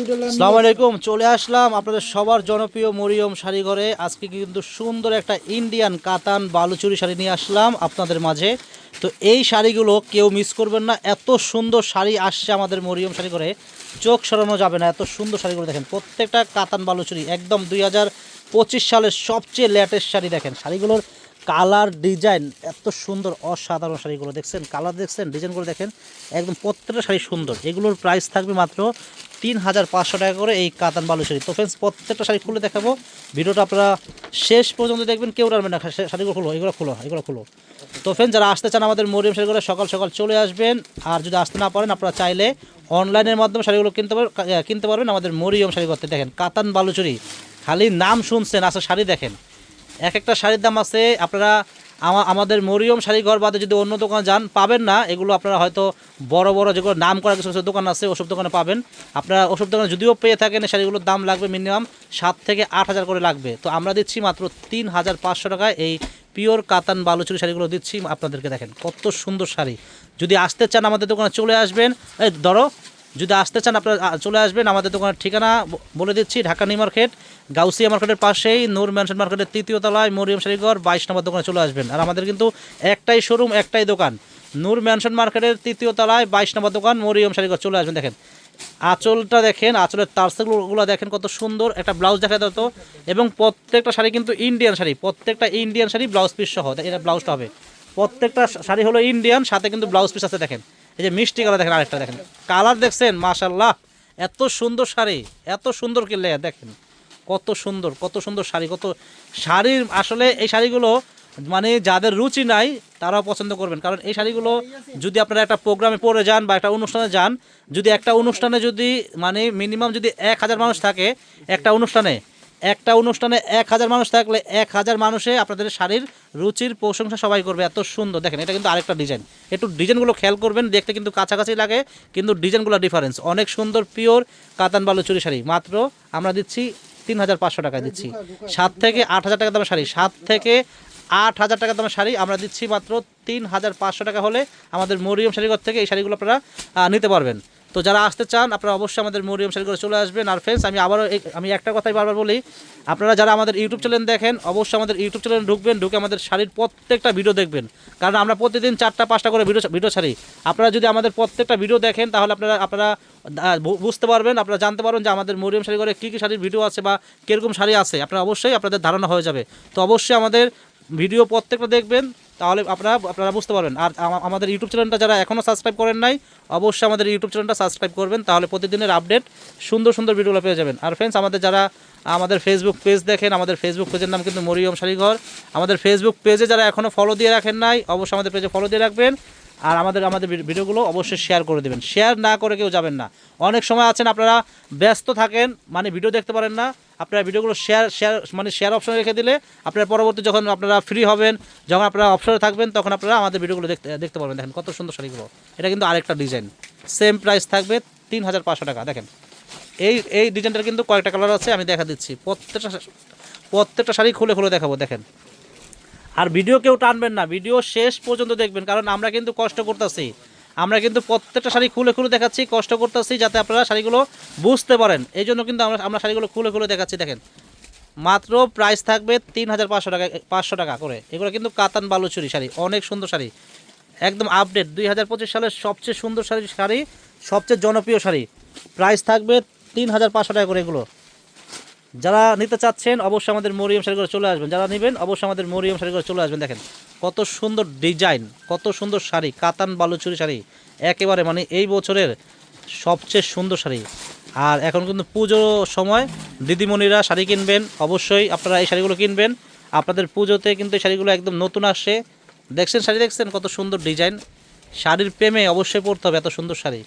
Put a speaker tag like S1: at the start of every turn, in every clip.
S1: আসসালামু আলাইকুম, চলে আসলাম আপনাদের সবার জনপ্রিয় মরিয়ম শাড়ি ঘরে আজকে কিন্তু সুন্দর একটা ইন্ডিয়ান কাতান বালুচুরি শাড়ি নিয়ে আসলাম আপনাদের মাঝে। তো এই শাড়িগুলো কেউ মিস করবেন না, এত সুন্দর শাড়ি আসছে আমাদের মরিয়ম শাড়ি ঘরে চোখ সরানো যাবে না, এত সুন্দর শাড়িগুলো দেখেন, প্রত্যেকটা কাতান বালুচুরি, একদম দুই হাজার পঁচিশ সালের সবচেয়ে লেটেস্ট শাড়ি দেখেন। শাড়িগুলোর কালার ডিজাইন এত সুন্দর, অসাধারণ শাড়িগুলো দেখছেন। কালার দেখছেন, ডিজাইনগুলো দেখেন, একদম প্রত্যেকটা শাড়ি সুন্দর। এগুলোর প্রাইস থাকবে মাত্র তিন হাজার পাঁচশো টাকা করে এই কাতান বালু শাড়ি। তো ফ্রেন্ডস প্রত্যেকটা শাড়ি খুলে দেখাবো। ভিডিওটা আপনারা শেষ পর্যন্ত দেখবেন, কেউ রাখবেন না শাড়িগুলো খুলো, এগুলো খুলো এগুলো খুলো। তো ফ্রেন্ডস যারা আসতে চান আমাদের মরিয়ম শাড়িগুলো, সকাল সকাল চলে আসবেন। আর যদি আসতে না পারেন, আপনারা চাইলে অনলাইনের মাধ্যমে শাড়িগুলো কিনতে পারবেন কিনতে পারবেন। আমাদের মরিয়ম শাড়ি করতে। দেখেন, কাতান বালুচুরি খালি নাম শুনছেন আসলে শাড়ি দেখেন। এক একটা শাড়ির দাম আছে, আপনারা আমাদের মরিয়ম শাড়ি ঘর বাদে যদি অন্য দোকানে যান, পাবেন না। এগুলো আপনারা হয়তো বড় বড় যেগুলো নাম করা কিছু কিছু দোকান আছে, ওসব দোকানে পাবেন। আপনারা ওসব দোকানে যদিও পেয়ে থাকেন শাড়িগুলোর দাম লাগবে মিনিমাম সাত থেকে আট হাজার করে লাগবে। তো আমরা দিচ্ছি মাত্র তিন হাজার পাঁচশো টাকায় এই পিওর কাতান বালুচুরি শাড়িগুলো দিচ্ছি। আপনাদেরকে দেখেন কত সুন্দর শাড়ি। যদি আসতে চান আমাদের দোকানে, চলে আসবেন। এই ধরো যদি আসতে চান, আপনারা চলে আসবেন। আমাদের দোকানের ঠিকানা বলে দিচ্ছি, ঢাকা নিউ মার্কেট, গাউসিয়া মার্কেটের পাশেই, নূর ম্যানশন মার্কেটের তৃতীয় তলায় মরিয়ম শাড়িঘর বাইশ নম্বর দোকানে চলে আসবেন। আর আমাদের কিন্তু একটাই শোরুম একটাই দোকান। নূর ম্যানশন মার্কেটের তৃতীয় তলায়, বাইশ নম্বর দোকান মরিয়ম শাড়িঘর চলে আসবেন। দেখেন, আঁচলটা দেখেন, আঁচলের তারসেগুলো দেখেন কত সুন্দর, একটা ব্লাউজ দেখা যেত এবং প্রত্যেকটা শাড়ি কিন্তু ইন্ডিয়ান শাড়ি, প্রত্যেকটা ইন্ডিয়ান শাড়ি ব্লাউজ পিস সহ, এটা ব্লাউজটা হবে। প্রত্যেকটা শাড়ি হলো ইন্ডিয়ান, সাথে কিন্তু ব্লাউজ পিস আছে, দেখেন। এই যে মিষ্টি কালার দেখেন আরেকটা দেখেন। কালার দেখছেন? মাশাল্লাহ এত সুন্দর শাড়ি, এত সুন্দর কিনলে, দেখেন। কত সুন্দর কত সুন্দর শাড়ি, কত শাড়ির আসলে এই শাড়িগুলো মানে যাদের রুচি নাই, তারাও পছন্দ করবেন। কারণ এই শাড়িগুলো যদি আপনারা একটা প্রোগ্রামে পরে যান বা একটা অনুষ্ঠানে যান, যদি একটা অনুষ্ঠানে যদি মানে মিনিমাম যদি এক হাজার মানুষ থাকে, একটা অনুষ্ঠানে একটা অনুষ্ঠানে এক হাজার মানুষ থাকলে এক হাজার মানুষে আপনাদের শাড়ির রুচির প্রশংসা সবাই করবে এত সুন্দর। দেখেন এটা কিন্তু আরেকটা ডিজাইন একটু ডিজাইনগুলো খেয়াল করবেন দেখতে কিন্তু কাছাকাছি লাগে কিন্তু ডিজাইনগুলো ডিফারেন্স অনেক সুন্দর পিওর কাতান বালুচুরি শাড়ি। মাত্র আমরা দিচ্ছি তিন হাজার পাঁচশো টাকা দিচ্ছি। সাত থেকে আট হাজার টাকা দামের শাড়ি। সাত থেকে আট হাজার টাকা দামের শাড়ি আমরা দিচ্ছি মাত্র তিন হাজার পাঁচশো টাকা হলে আমাদের মরিয়ম শাড়িঘর থেকে এই শাড়িগুলো আপনারা নিতে পারবেন। তো যারা আসতে চান, আপনারা অবশ্যই আমাদের মরিয়ম শাড়িঘরে চলে আসবেন। আর ফ্রেন্ডস আমি আবারও আমি একটা কথাই বারবার বলি, আপনারা যারা আমাদের ইউটিউব চ্যানেল দেখেন, অবশ্যই আমাদের ইউটিউব চ্যানেলে ঢুকবেন, ঢুকে আমাদের শাড়ির প্রত্যেকটা ভিডিও দেখবেন। কারণ আমরা প্রতিদিন চারটা, পাঁচটা করে ভিডিও ভিডিও ছাড়ি। আপনারা যদি আমাদের প্রত্যেকটা ভিডিও দেখেন, তাহলে আপনারা আপনারা বুঝতে পারবেন, আপনারা জানতে পারবেন যে আমাদের মরিয়ম শাড়ি করে কী কী শাড়ির ভিডিও আছে বা কীরকম শাড়ি আছে। আপনারা অবশ্যই আপনাদের ধারণা হয়ে যাবে। তো অবশ্যই আমাদের ভিডিও প্রত্যেকটা দেখবেন। তাহলে আপনারা আপনারা বুঝতে পারবেন। আর আমাদের ইউটিউব চ্যানেলটা যারা এখনও সাবস্ক্রাইব করেন নাই, অবশ্যই আমাদের ইউটিউব চ্যানেলটা সাবস্ক্রাইব করবেন, তাহলে প্রতিদিনের আপডেট সুন্দর সুন্দর ভিডিওগুলো পেয়ে যাবেন। আর ফ্রেন্ডস আমাদের যারা, আমাদের ফেসবুক পেজ দেখেন, আমাদের ফেসবুক পেজের নাম কিন্তু মরিয়ম শাড়িঘর আমাদের ফেসবুক পেজে যারা এখনও ফলো দিয়ে রাখেন নাই, অবশ্যই আমাদের পেজে ফলো দিয়ে রাখবেন। আর আমাদের আমাদের ভিডিওগুলো অবশ্যই শেয়ার করে দেবেন। শেয়ার না করে কেউ যাবেন না। অনেক সময় আছেন, আপনারা ব্যস্ত থাকেন মানে ভিডিও দেখতে পারেন না। আপনারা ভিডিওগুলো শেয়ার শেয়ার মানে শেয়ার অপশনে রেখে দিলে আপনার পরবর্তী যখন আপনারা ফ্রি হবেন, যখন আপনারা অপশনে থাকবেন, তখন আপনারা আমাদের ভিডিওগুলো দেখতে দেখতে পারবেন। দেখেন কত সুন্দর শাড়িগুলো। এটা কিন্তু আরেকটা ডিজাইন সেম প্রাইস থাকবে তিন হাজার পাঁচশো টাকা। দেখেন, এই এই ডিজাইনটার কিন্তু কয়েকটা কালার আছে, আমি দেখা দিচ্ছি। প্রত্যেকটা প্রত্যেকটা শাড়ি খুলে খুলে দেখাবো। দেখেন আর ভিডিও কেউ টানবেন না, ভিডিও শেষ পর্যন্ত দেখবেন, কারণ আমরা কিন্তু কষ্ট করতেছি। আমরা কিন্তু প্রত্যেকটা শাড়ি খুলে খুলে দেখাচ্ছি, কষ্ট করতেছি যাতে আপনারা শাড়িগুলো বুঝতে পারেন। এই জন্য কিন্তু আমরা আমরা শাড়িগুলো খুলে খুলে দেখাচ্ছি, দেখেন। মাত্র প্রাইস থাকবে তিন হাজার পাঁচশো টাকা পাঁচশো টাকা করে। এগুলো কিন্তু কাতান বালুচুরি শাড়ি, অনেক সুন্দর শাড়ি। একদম আপডেট দুই হাজার পঁচিশ সালের সবচেয়ে সুন্দর শাড়ি শাড়ি, সবচেয়ে জনপ্রিয় শাড়ি। প্রাইস থাকবে তিন হাজার পাঁচশো টাকা করে এগুলো। যারা নিতে চাচ্ছেন, অবশ্যই আমাদের মরিয়ম শাড়ি করে চলে আসবেন। যারা নেবেন, অবশ্যই আমাদের মরিয়ম শাড়ি করে চলে আসবেন। দেখেন, কত সুন্দর ডিজাইন, কত সুন্দর শাড়ি, কাতান বালুচুরি শাড়ি। একেবারে মানে এই বছরের সবচেয়ে সুন্দর শাড়ি। আর এখন কিন্তু পুজো সময় দিদিমণিরা শাড়ি কিনবেন, অবশ্যই আপনারা এই শাড়িগুলো কিনবেন। আপনাদের পুজোতে কিন্তু এই শাড়িগুলো একদম নতুন আসছে। দেখছেন শাড়ি, দেখছেন কত সুন্দর ডিজাইন। শাড়ির প্রেমে অবশ্যই পড়তে হবে এত সুন্দর শাড়ি।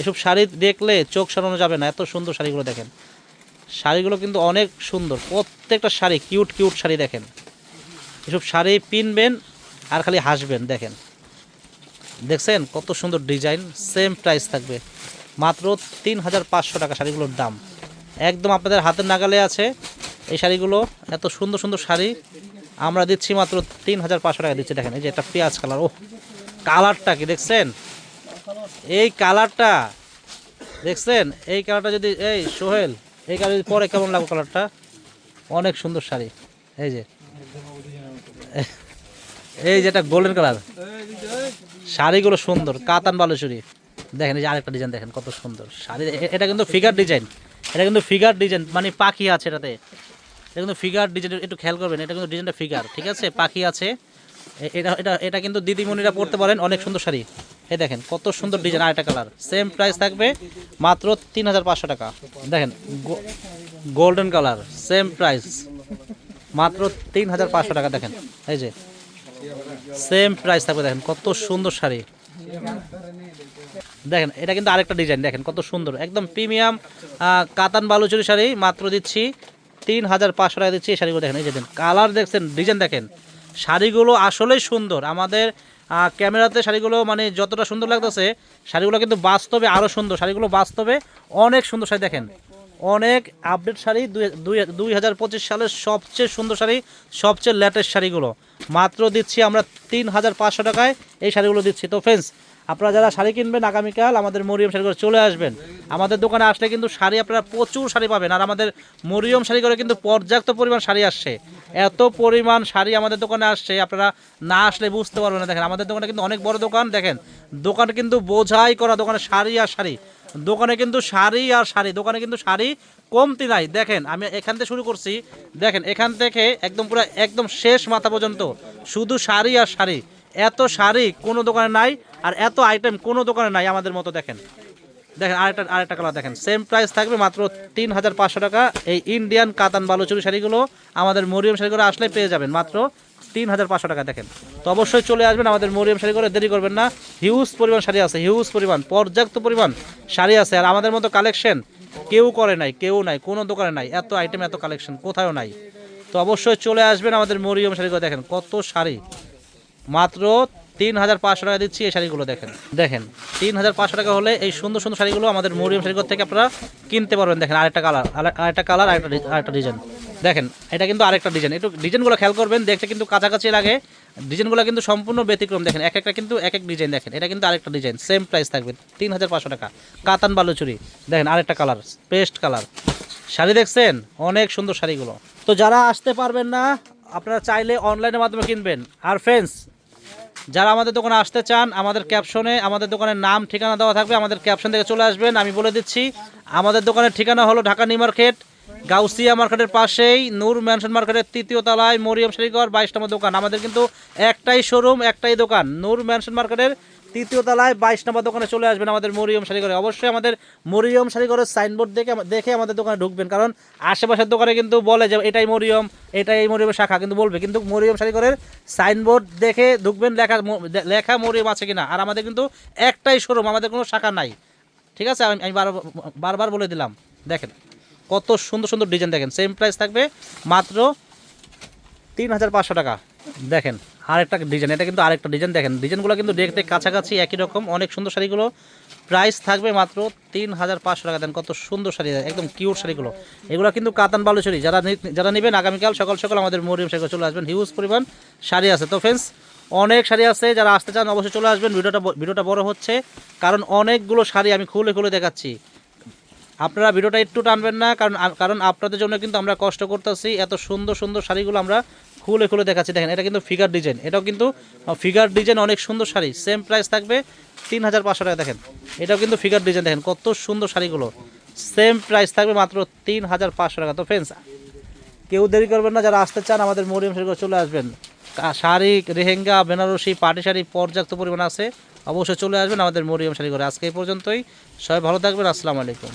S1: এসব শাড়ি দেখলে চোখ সরানো যাবে না, এত সুন্দর শাড়িগুলো দেখেন। শাড়িগুলো কিন্তু অনেক সুন্দর। প্রত্যেকটা শাড়ি কিউট কিউট শাড়ি দেখেন। এসব শাড়ি পিনবেন আর খালি হাসবেন, দেখেন। দেখছেন? কত সুন্দর ডিজাইন সেম প্রাইস থাকবে। মাত্র তিন হাজার পাঁচশো টাকা শাড়িগুলোর দাম। একদম আপনাদের হাতের নাগালে আছে এই শাড়িগুলো, এত সুন্দর সুন্দর শাড়ি। আমরা দিচ্ছি মাত্র তিন হাজার পাঁচশো টাকা দিচ্ছি, দেখেন, এই যে একটা পেঁয়াজ কালার ও কালারটা কি দেখছেন? এই কালারটা, দেখছেন? এই কালারটা যদি, এই সোহেল এই যদি পরে কেমন লাগবে কালারটা অনেক সুন্দর শাড়ি। এই যে। এই যেটা গোল্ডেন কালার শাড়িগুলো সুন্দর, কাতান বালুচুরি। দেখেন, এই যে আরেকটা ডিজাইন দেখেন, কত সুন্দর। শাড়ি এটা কিন্তু ফিগার ডিজাইন এটা কিন্তু ফিগার ডিজাইন মানে পাখি আছে এটাতে। এটা কিন্তু ফিগার ডিজাইন একটু খেয়াল করবেন, এটা কিন্তু ডিজাইনটা ফিগার ঠিক আছে? পাখি আছে। এটা এটা এটা কিন্তু দিদিমণিরা পড়তে পারেন, অনেক সুন্দর শাড়ি। এই দেখেন, কত সুন্দর ডিজাইন আরেকটা কালার সেম প্রাইস থাকবে মাত্র তিন হাজার পাঁচশো টাকা। দেখেন গোল্ডেন কালার সেম প্রাইস মাত্র তিন হাজার পাঁচশো টাকা, দেখেন, এই যে। সেম প্রাইস থাকবে, দেখেন, কত সুন্দর শাড়ি। দেখেন, এটা কিন্তু আরেকটা ডিজাইন দেখেন, কত সুন্দর। একদম প্রিমিয়াম কাতান বালুচুরি শাড়ি, মাত্র দিচ্ছি তিন হাজার পাঁচশো টাকা দিচ্ছি এই শাড়িগুলো, দেখেন, এই যে কালার দেখছেন ডিজাইন দেখেন। শাড়িগুলো আসলেই সুন্দর। আমাদের ক্যামেরাতে শাড়িগুলো মানে যতটা সুন্দর লাগতেছে, শাড়িগুলো কিন্তু বাস্তবে আরও সুন্দর, শাড়িগুলো বাস্তবে অনেক সুন্দর শাড়ি দেখেন। অনেক আপডেট শাড়ি, দুই- হাজার পঁচিশ সালের সবচেয়ে সুন্দর শাড়ি, সবচেয়ে লেটেস্ট শাড়িগুলো। মাত্র দিচ্ছি আমরা তিন হাজার পাঁচশো টাকায় এই শাড়িগুলো দিচ্ছি। তো ফ্রেন্ডস আপনারা যারা শাড়ি কিনবেন আগামীকাল আমাদের মরিয়ম শাড়ি করে চলে আসবেন। আমাদের দোকানে আসলে কিন্তু শাড়ি আপনারা প্রচুর শাড়ি পাবেন। আর আমাদের মরিয়ম শাড়ি করে কিন্তু পর্যাপ্ত পরিমাণ শাড়ি আসছে। এত পরিমাণ শাড়ি আমাদের দোকানে আসছে, আপনারা না আসলে বুঝতে পারবেন না। দেখেন, আমাদের দোকানে কিন্তু অনেক বড় দোকান। দেখেন, দোকান কিন্তু বোঝাই করা, দোকানে শাড়ি আর শাড়ি। দোকানে কিন্তু শাড়ি আর শাড়ি, দোকানে কিন্তু শাড়ি কমতি নাই। দেখেন, আমি এখান থেকে শুরু করছি। দেখেন, এখান থেকে একদম পুরো একদম শেষ মাথা পর্যন্ত। শুধু শাড়ি আর শাড়ি। এত শাড়ি কোনো দোকানে নাই আর এত আইটেম কোনো দোকানে নাই আমাদের মতো দেখেন। দেখেন, আরেকটা আরেকটা কালার দেখেন। সেম প্রাইস থাকবে মাত্র তিন হাজার পাঁচশো টাকা। এই ইন্ডিয়ান কাতান বালুচুরি শাড়িগুলো আমাদের মরিয়ম শাড়িগুলো আসলে পেয়ে যাবেন মাত্র তিন হাজার পাঁচশো টাকা দেখেন। তো অবশ্যই চলে আসবেন আমাদের মরিয়ম শাড়ি করে দেরি করবেন না। হিউজ পরিমাণ শাড়ি আছে হিউজ পরিমাণ, পর্যাপ্ত পরিমাণ শাড়ি আছে। আর আমাদের মতো কালেকশন কেউ করে নাই, কেউ নাই, কোনো দোকানে নাই। এত আইটেম এত কালেকশন কোথাও নাই। তো অবশ্যই চলে আসবেন আমাদের মরিয়ম শাড়ি করে দেখেন, কত শাড়ি। মাত্র তিন হাজার পাঁচশো টাকা দিচ্ছি এই শাড়িগুলো দেখেন। দেখেন তিন হাজার পাঁচশো টাকা হলে এই সুন্দর সুন্দর শাড়িগুলো আমাদের মরিয়ম শাড়িঘর থেকে আপনারা কিনতে পারবেন। দেখেন, আরেকটা কালার আরেকটা কালার, আরেকটা আরেকটা ডিজাইন দেখেন, এটা কিন্তু আরেকটা ডিজাইন একটু ডিজাইনগুলো খেয়াল করবেন, দেখতে কিন্তু কাছাকাছি লাগে। ডিজাইনগুলো কিন্তু সম্পূর্ণ ব্যতিক্রম। দেখেন, এক একটা কিন্তু এক এক ডিজাইন দেখেন। এটা কিন্তু আরেকটা ডিজাইন সেম প্রাইস থাকবে তিন হাজার পাঁচশো টাকা। কাতান বালুচুরি দেখেন, আরেকটা কালার পেস্ট কালার। শাড়ি দেখছেন? অনেক সুন্দর শাড়িগুলো। তো যারা আসতে পারবেন না, আপনারা চাইলে অনলাইনের মাধ্যমে কিনবেন। আর ফ্রেন্ডস যারা আমাদের দোকানে আসতে চান, আমাদের ক্যাপশনে আমাদের দোকানের নাম, ঠিকানা দেওয়া থাকবে, আমাদের ক্যাপশন থেকে চলে আসবেন। আমি বলে দিচ্ছি, আমাদের দোকানের ঠিকানা হলো ঢাকা নিউ মার্কেট, গাউসিয়া মার্কেটের পাশেই, নূর ম্যানশন মার্কেটের তৃতীয় তলায়, মরিয়ম শ্রীগড় বাইশ নম্বর দোকান। আমাদের কিন্তু একটাই শোরুম একটাই দোকান, নূর ম্যানশন মার্কেটের তৃতীয় তলায় বাইশ নম্বর দোকানে চলে আসবেন আমাদের মরিয়ম শাড়ি শাড়িঘরে অবশ্যই আমাদের মরিয়ম শাড়ি শাড়িঘরের সাইনবোর্ড দেখে দেখে আমাদের দোকানে ঢুকবেন। কারণ আশেপাশের দোকানে কিন্তু বলে যে এটাই মরিয়ম, এটাই এই মরিয়মের শাখা, কিন্তু বলবে। কিন্তু মরিয়ম শাড়িঘরের সাইনবোর্ড দেখে ঢুকবেন, লেখা লেখা মরিয়ম আছে কিনা। আর আমাদের কিন্তু একটাই শোরুম আমাদের কোনো শাখা নাই। ঠিক আছে? আমি আমি বারবার বলে দিলাম। দেখেন, কত সুন্দর সুন্দর ডিজাইন দেখেন। সেম প্রাইস থাকবে মাত্র তিন হাজার পাঁচশো টাকা। দেখেন, আরেকটা ডিজাইন এটা কিন্তু আরেকটা ডিজাইন দেখেন ডিজাইনগুলো কিন্তু দেখতে কাছাকাছি একই রকম, অনেক সুন্দর শাড়িগুলো। প্রাইস থাকবে মাত্র তিন হাজার পাঁচশো টাকা দেন কত সুন্দর শাড়ি, একদম কিউট শাড়িগুলো। এগুলো কিন্তু কাতান বালু শাড়ি যারা যারা নেবেন আগামীকাল সকাল সকাল আমাদের মরিয়ম শাড়ি চলে আসবেন হিউজ পরিমাণ শাড়ি আছে। তো ফ্রেন্ডস অনেক শাড়ি আছে, যারা আসতে চান অবশ্যই চলে আসবেন, ভিডিওটা ভিডিওটা বড় হচ্ছে, কারণ অনেকগুলো শাড়ি আমি খুলে খুলে দেখাচ্ছি। আপনারা ভিডিওটা একটু টানবেন না, কারণ কারণ আপনাদের জন্য কিন্তু আমরা কষ্ট করতেছি, এত সুন্দর সুন্দর শাড়িগুলো আমরা খুলে খুলে দেখাচ্ছি। দেখেন, এটা কিন্তু ফিগার ডিজাইন এটাও কিন্তু ফিগার ডিজাইন অনেক সুন্দর শাড়ি। সেম প্রাইস থাকবে তিন হাজার পাঁচশো টাকা। দেখেন, এটাও কিন্তু ফিগার ডিজাইন দেখেন, কত সুন্দর শাড়িগুলো। সেম প্রাইস থাকবে মাত্র তিন হাজার পাঁচশো টাকা। তো ফ্রেন্ডস কেউ দেরি করবেন না। যারা আসতে চান আমাদের মরিয়ম শাড়ি চলে আসবেন। শাড়ি রেহেঙ্গা বেনারসি, পাটি শাড়ি পর্যাপ্ত পরিমাণ আছে। অবশ্যই চলে আসবেন আমাদের মরিয়ম শাড়ি করে আজকে এই পর্যন্তই। সবাই ভালো থাকবেন। আসসালামু আলাইকুম।